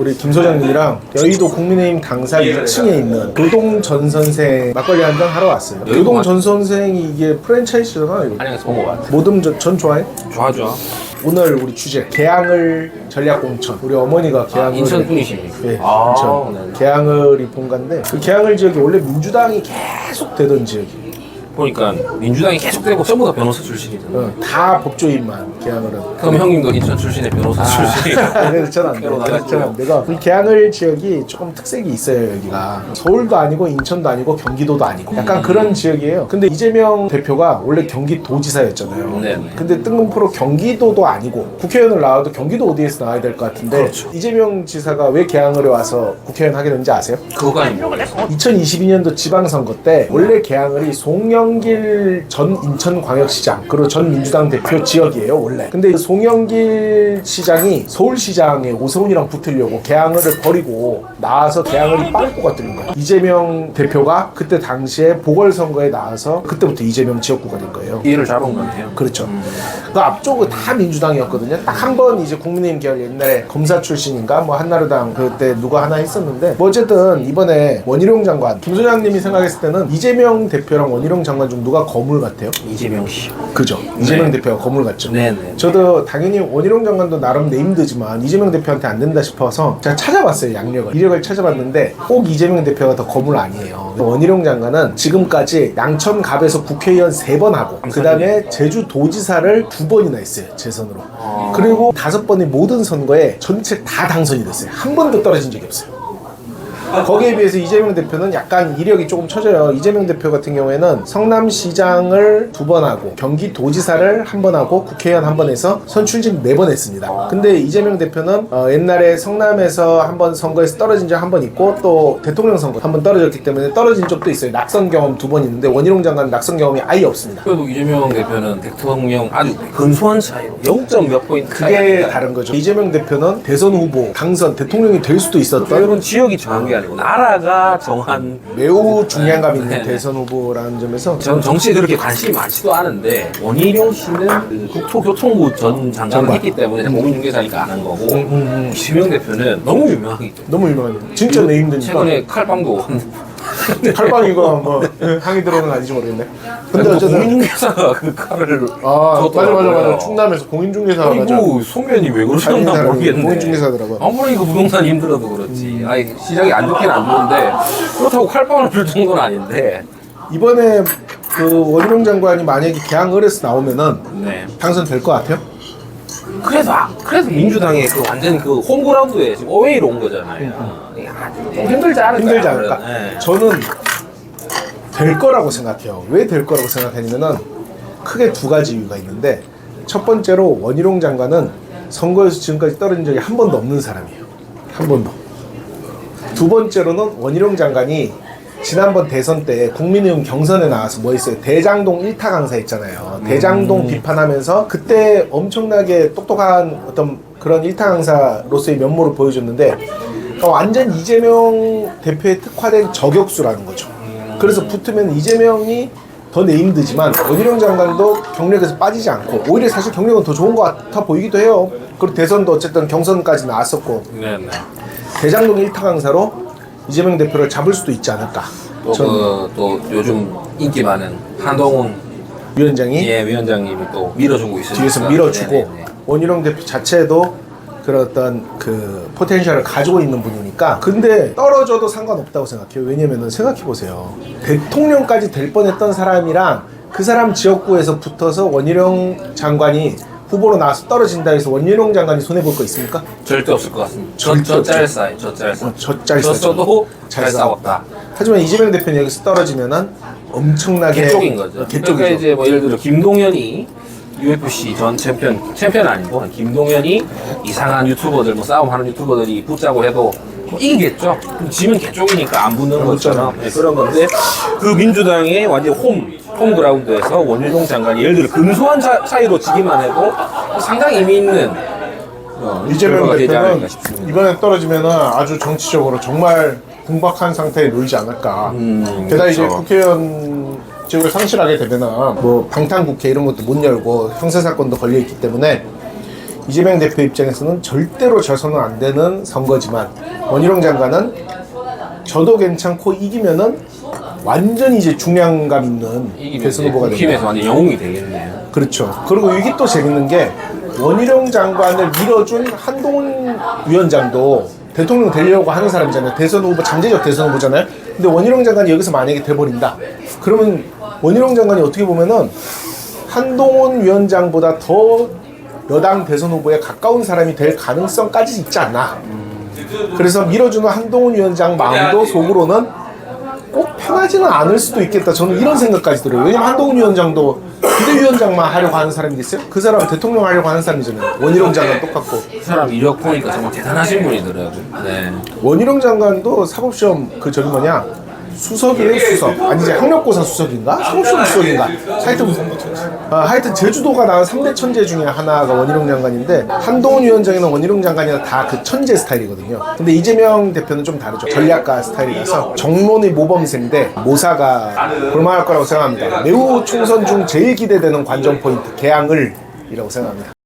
우리 김 소장님이랑 여의도 국민의힘 당사 2층에 있는 교동 전 선생 막걸리 한 잔 하러 왔어요. 교동 맞- 전 선생이 이게 프랜차이즈잖아 이거. 한양에서 본것 같아. 모듬 전, 전 좋아해? 좋아 좋아. 오늘 우리 주제 개항을 전략 공천. 우리 어머니가 아, 개항을 인천 분이십니까? 예, 아, 인천. 네. 개항을 이 본가인데 그 개항을 지역이 원래 민주당이 계속 되던 지역이. 보니까 민주당이 계속되고 전부 다 변호사 출신이잖아. 어, 다 법조인만 개항을은. 그럼 형님도 인천 출신의 변호사 출신이. 그렇잖아. 아. 그래로 나가시고요. 그렇잖아. 내가 그 개항을 지역이 조금 특색이 있어요 여기가 서울도 아니고 인천도 아니고 경기도도 아니고 약간 음. 그런 지역이에요. 근데 이재명 대표가 원래 경기도지사였잖아요. 네 네. 근데 뜬금포로 경기도도 아니고 국회의원을 나와도 경기도 어디에서 나와야 될 것 같은데 그렇죠. 이재명 지사가 왜 개항을에 와서 국회의원 하게 된지 아세요? 그거가 아니고. 2022년도 지방선거 때 원래 개항을이 송영 길 전 인천광역시장 그리고 전 민주당 대표 지역이에요 원래 근데 송영길 시장이 서울시장에 오세훈이랑 붙으려고 개항을을 버리고 나와서 개항을이 빵꾸가 뚫린 거야 이재명 대표가 그때 당시에 보궐선거에 나와서 그때부터 이재명 지역구가 된 거예요 기회를 잡은 것 같아요. 그렇죠. 그 앞쪽은 다 민주당이었거든요. 딱 한 번 이제 국민의힘 계열 옛날에 검사 출신인가 뭐 한나라당 그때 누가 하나 했었는데 뭐 어쨌든 이번에 원희룡 장관 김 소장님이 생각했을 때는 이재명 대표랑 원희룡 장관 중 누가 거물 같아요? 이재명 씨. 그죠. 이재명 대표가 거물 같죠. 네네. 저도 당연히 원희룡 장관도 나름 네임드지만 이재명 대표한테 안 된다 싶어서 제가 찾아봤어요 양력을 이력을 찾아봤는데 꼭 이재명 대표가 더 거물 아니에요 원희룡 장관은 지금까지 양천갑에서 국회의원 세 번 하고 그 다음에 제주도지사를 두 번이나 했어요 재선으로 그리고 다섯 번의 모든 선거에 전체 다 당선이 됐어요 한 번도 떨어진 적이 없어요 거기에 비해서 이재명 대표는 약간 이력이 조금 처져요. 이재명 대표 같은 경우에는 성남시장을 두 번 하고 경기도지사를 한 번 하고 국회의원 한 번 해서 선출직 네 번 했습니다. 근데 이재명 대표는 어, 옛날에 성남에서 한 번 선거에서 떨어진 적 한 번 있고 또 대통령 선거 한 번 떨어졌기 때문에 떨어진 적도 있어요. 낙선 경험 두 번 있는데 원희룡 장관은 낙선 경험이 아예 없습니다. 그래도 이재명 대표는 대통령 아주 근소한 차이로 0점 몇 포인트 그게 차이가 다른 거죠. 이재명 대표는 대선 후보, 당선, 대통령이 될 수도 있었던 여러분 지역이 정한 게 아니고 나라가 정한 매우 중량감 있는 네. 대선 후보라는 점에서 저는 정치에 그렇게 관심이 많지도 않은데 원희룡 씨는 그 국토교통부 전 장관을 장관. 했기 때문에 공인중개사니까 안 한 거고 음, 이재명 대표는 너무 유명하기 때문에 너무 유명한 진짜 네임드니까. 최근에 칼빵도 칼빵이가 뭐 항의 들어오는 거 아닌지 모르겠네. 근데 근데 어쨌든 공인중개사가 그 칼을 아 맞아 맞아 맞아. 충남에서 공인중개사 맞아. 아이고 소면이 왜 사람이 모르겠네 공인중개사더라고요. 아무리 그 부동산 힘들어도 그렇지 아니 시장이 안 좋긴 안 좋은데 그렇다고 칼빵을 빌 정도는 아닌데 이번에 그 원희룡 장관이 만약에 개항을에서 나오면은 네 당선될 것 같아요. 그래도 아- 그래도 민주당의 그 완전 그 홈그라운드에 지금 어웨이로 온 거잖아요 야, 좀 힘들지 않을까 힘들지 않을까? 네. 저는 될 거라고 생각해요. 왜 될 거라고 생각하냐면은 크게 두 가지 이유가 있는데 첫 번째로 원희룡 장관은 선거에서 지금까지 떨어진 적이 한 번도 없는 사람이에요. 한 번도. 두 번째로는 원희룡 장관이 지난번 대선 때 국민의힘 경선에 나와서 뭐 했어요? 대장동 일타 강사 있잖아요. 대장동 비판하면서 그때 엄청나게 똑똑한 어떤 그런 일타 강사로서의 면모를 보여줬는데 그러니까 완전 이재명 대표에 특화된 저격수라는 거죠. 그래서 붙으면 이재명이 더 네임드지만 원희룡 장관도 경력에서 빠지지 않고 오히려 사실 경력은 더 좋은 것 같아 보이기도 해요. 그리고 대선도 어쨌든 경선까지 나왔었고 네네 대장동 일타 강사로 이재명 대표를 잡을 수도 있지 않을까. 전 또그또 요즘 인기 많은 한동훈 위원장이 예 위원장님이 또 밀어주고 있으니까 뒤에서 밀어주고 네네네. 원희룡 대표 자체도 그런 어떤 그 포텐셜을 가지고 있는 분이니까 근데 떨어져도 상관없다고 생각해요 왜냐면은 생각해 보세요 대통령까지 될 뻔했던 사람이랑 그 사람 지역구에서 붙어서 원희룡 장관이 후보로 나와서 떨어진다 해서 원희룡 장관이 손해 볼 거 있습니까? 절대 없을 것 같습니다. 절대 저, 없죠. 짤 싸이, 저 짤 싸이. 어, 저 짤 싸이. 졌어도 잘 잘 싸웠다. 하지만 이재명 대표는 여기서 떨어지면은 엄청나게 개쪽인 거죠. 개쪽이죠. 그러니까 이제 뭐 예를 들어 김동현이 UFC 전 챔피언, 챔피언 아니고 김동현이 이상한 유튜버들, 뭐 싸움하는 유튜버들이 붙자고 해도 뭐 이기겠죠. 그럼 지면 개쪽이니까 안 붙는 것처럼 네, 그런 건데 그 민주당의 완전 홈, 홈 그라운드에서 원희룡 장관이 예를 들어 근소한 차, 차이로 지기만 해도 상당히 의미 있는 어, 이재명 결과가 되지 대표는 싶습니다. 이번에 떨어지면은 아주 정치적으로 정말 궁박한 상태에 놓이지 않을까. 음, 게다가 이제 그렇죠. 국회의원 직을 상실하게 되면은 뭐 방탄 국회 이런 것도 못 열고 형사 사건도 걸려 있기 때문에 이재명 대표 입장에서는 절대로 져서는 안 되는 선거지만 원희룡 장관은 저도 괜찮고 이기면은 완전 이제 중량감 있는 대선 후보가 된다. 국힘에서 완전 영웅이 되겠네요. 그렇죠. 그리고 이게 또 재밌는 게 원희룡 장관을 밀어준 한동훈 위원장도 대통령 되려고 하는 사람이잖아요. 대선 후보, 잠재적 대선 후보잖아요. 근데 원희룡 장관이 여기서 만약에 돼버린다. 그러면 원희룡 장관이 어떻게 보면은 한동훈 위원장보다 더 여당 대선 후보에 가까운 사람이 될 가능성까지 있지 않나. 그래서 밀어주는 한동훈 위원장 마음도 속으로는 꼭 편하지는 않을 수도 있겠다. 저는 이런 생각까지 들어요. 왜냐면 한동훈 위원장도 비대위원장만 하려고 하는 사람이겠어요? 그 사람 대통령 하려고 하는 사람이잖아요. 원희룡 장관 똑같고. 그 사람 이력 보니까 정말 대단하신 분이더라고요. 네. 원희룡 장관도 사법시험 그 저기 뭐냐 수석이에요 수석. 아니 이제 학력고사 수석인가? 사법시험 수석인가? 하여튼 아, 하여튼 제주도가 나온 3대 천재 중에 하나가 원희룡 장관인데 한동훈 위원장이나 원희룡 장관이나 다 그 천재 스타일이거든요. 근데 이재명 대표는 좀 다르죠. 전략가 스타일이라서 정론의 모범생인데 모사가 볼만할 거라고 생각합니다. 매우 총선 중 제일 기대되는 관전 포인트 개항을 이라고 생각합니다